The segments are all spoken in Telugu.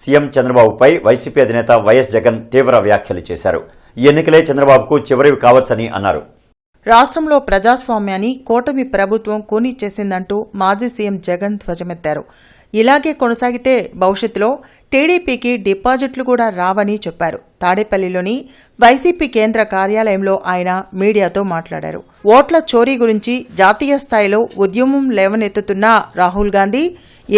సీఎం చంద్రబాబుపై వైసీపీ అధినేత వైఎస్ జగన్ తీవ్ర వ్యాఖ్యలు చేశారు. ఈ ఎన్నికలే చంద్రబాబుకు చివరివి కావచ్చని అన్నారు. రాష్ట్రంలో ప్రజాస్వామ్యాన్ని కూటమి ప్రభుత్వం కూనీ చేసిందంటూ మాజీ సీఎం జగన్ ధ్వజమెత్తారు. ఇలాగే కొనసాగితే భవిష్యత్తులో టీడీపీకి డిపాజిట్లు కూడా రావని చెప్పారు. తాడేపల్లిలోని వైసీపీ కేంద్ర కార్యాలయంలో ఆయన మీడియాతో మాట్లాడారు. ఓట్ల చోరీ గురించి జాతీయ స్థాయిలో ఉద్యమం లేవనెత్తుతున్న రాహుల్ గాంధీ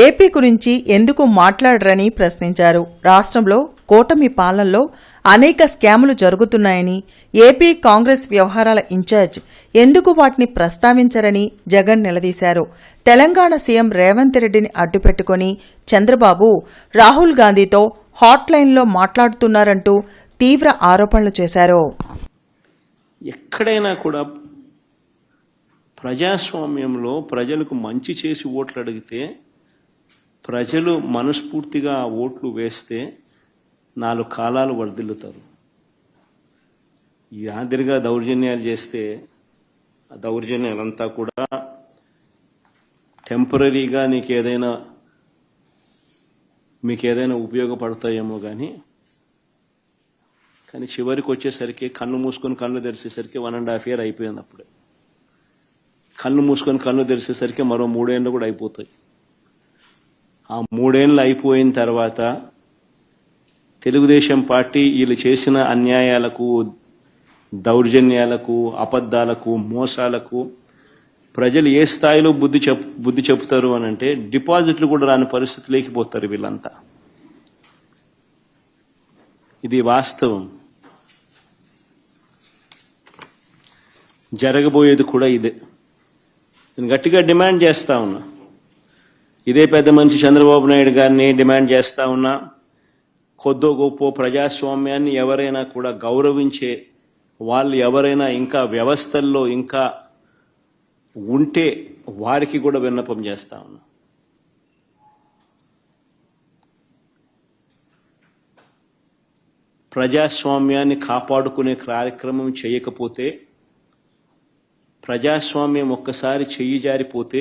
ఏపీ గురించి ఎందుకు మాట్లాడరని ప్రశ్నించారు. రాష్ట్రంలో కూటమి పాలనలో అనేక స్కాములు జరుగుతున్నాయని ఏపీ కాంగ్రెస్ వ్యవహారాల ఇన్ఛార్జ్ ఎందుకు వాటిని ప్రస్తావించరని జగన్ నిలదీశారు. తెలంగాణ సీఎం రేవంత్ రెడ్డిని అడ్డుపెట్టుకుని చంద్రబాబు రాహుల్ గాంధీతో హాట్లైన్లో మాట్లాడుతున్నారంటూ తీవ్ర ఆరోపణలు చేశారు. ఎక్కడైనా కూడా ప్రజాస్వామ్యంలో ప్రజలకు మంచి చేసి ఓట్లు అడిగితే ప్రజలు మనస్ఫూర్తిగా ఆ ఓట్లు వేస్తే నాలుగు కాలాలు వర్ధిల్లుతారు ఈ దౌర్జన్యాలు చేస్తే ఆ దౌర్జన్యాలంతా కూడా టెంపరీగా నీకు ఏదైనా మీకు ఏదైనా ఉపయోగపడతాయేమో కానీ కానీ చివరికి వచ్చేసరికి కన్ను మూసుకొని కళ్ళు తెరిచేసరికి వన్ అండ్ హాఫ్ ఇయర్ అయిపోయింది అప్పుడే. కళ్ళు మూసుకొని కళ్ళు తెరిచేసరికి మరో మూడేళ్ళు కూడా అయిపోతాయి. ఆ మూడేళ్ళు అయిపోయిన తర్వాత తెలుగుదేశం పార్టీ వీళ్ళు చేసిన అన్యాయాలకు దౌర్జన్యాలకు అబద్ధాలకు మోసాలకు ప్రజలు ఏ స్థాయిలో బుద్ధి చెప్ బుద్ధి చెప్తారు అని అంటే డిపాజిట్లు కూడా రాని పరిస్థితి లేకపోతారు వీళ్ళంతా. ఇది వాస్తవం. జరగబోయేది కూడా ఇదే. నేను గట్టిగా డిమాండ్ చేస్తా ఉన్నా. ఇదే పెద్ద మనిషి చంద్రబాబు నాయుడు గారిని డిమాండ్ చేస్తా ఉన్నా కొద్దో గొప్ప ప్రజాస్వామ్యాన్ని ఎవరైనా కూడా గౌరవించే వాళ్ళు ఎవరైనా ఇంకా వ్యవస్థల్లో ఇంకా ఉంటే వారికి కూడా విన్నపం చేస్తా ఉన్నా. ప్రజాస్వామ్యాన్ని కాపాడుకునే కార్యక్రమం చేయకపోతే ప్రజాస్వామ్యం ఒక్కసారి చెయ్యి జారిపోతే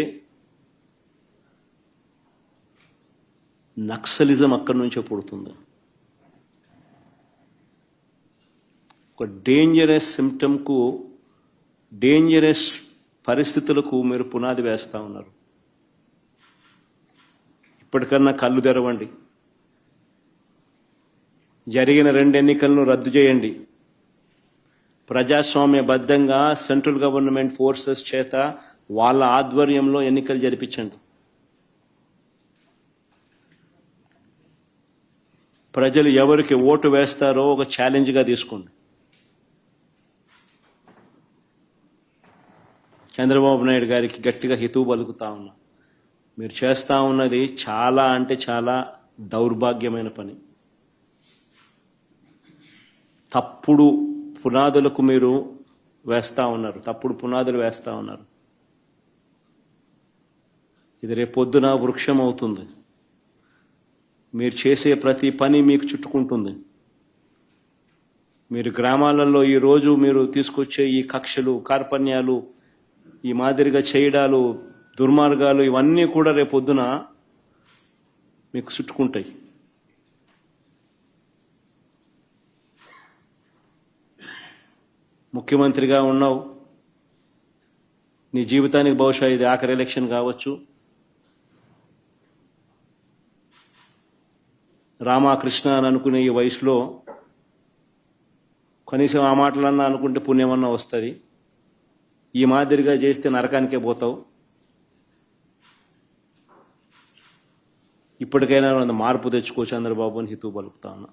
నక్సలిజం అక్కడి నుంచే పుడుతుంది. ఒక డేంజరస్ సిమ్టమ్కు డేంజరస్ పరిస్థితులకు మీరు పునాది వేస్తా ఉన్నారు. ఇప్పటికన్నా కళ్ళు తెరవండి. జరిగిన రెండు ఎన్నికలను రద్దు చేయండి. ప్రజాస్వామ్యబద్ధంగా సెంట్రల్ గవర్నమెంట్ ఫోర్సెస్ చేత వాళ్ళ ఆధ్వర్యంలో ఎన్నికలు జరిపించండి. ప్రజలు ఎవరికి ఓటు వేస్తారో ఒక ఛాలెంజ్గా తీసుకోండి. చంద్రబాబు నాయుడు గారికి గట్టిగా హితువు పలుకుతా ఉన్నా. మీరు చేస్తా ఉన్నది చాలా అంటే చాలా దౌర్భాగ్యమైన పని. తప్పుడు పునాదులకు మీరు వేస్తా ఉన్నారు. తప్పుడు పునాదులు వేస్తా ఉన్నారు. ఇది రేపొద్దున వృక్షం అవుతుంది. మీరు చేసే ప్రతి పని మీకు చుట్టుకుంటుంది. మీరు గ్రామాలలో ఈరోజు మీరు తీసుకొచ్చే ఈ కక్షలు కార్పణ్యాలు ఈ మాదిరిగా చేయడాలు దుర్మార్గాలు ఇవన్నీ కూడా రేపొద్దున మీకు చుట్టుకుంటాయి. ముఖ్యమంత్రిగా ఉన్నావు. నీ జీవితానికి బహుశా ఇది ఆఖరి ఎలక్షన్ కావచ్చు. రామకృష్ణ అని అనుకునే ఈ వయసులో కనీసం ఆ మాటలన్నా అనుకుంటే పుణ్యమన్నా వస్తుంది. ఈ మాదిరిగా చేస్తే నరకానికే పోతావు. ఇప్పటికైనా మార్పు తెచ్చుకో చంద్రబాబు అని హితూ పలుకుతా ఉన్నా.